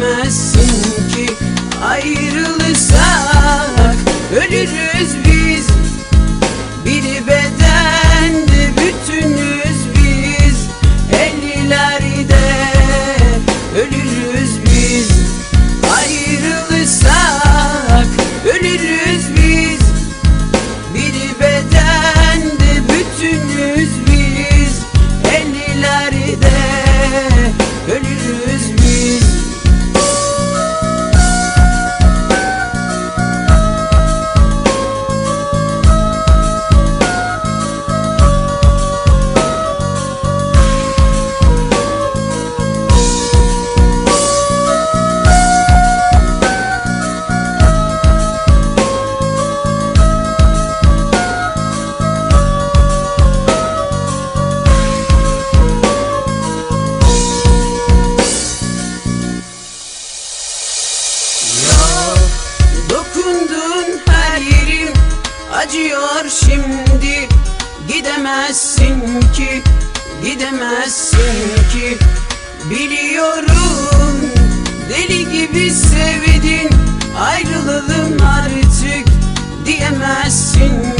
Diyemezsin ki. Ayrılırsak ölürüz biz acıyor şimdi. Gidemezsin ki, gidemezsin ki. Biliyorum deli gibi sevdin. Ayrılalım artık diyemezsin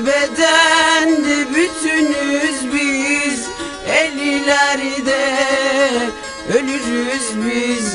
Bir bedende bütünüz biz. Ellilerde ölürüz biz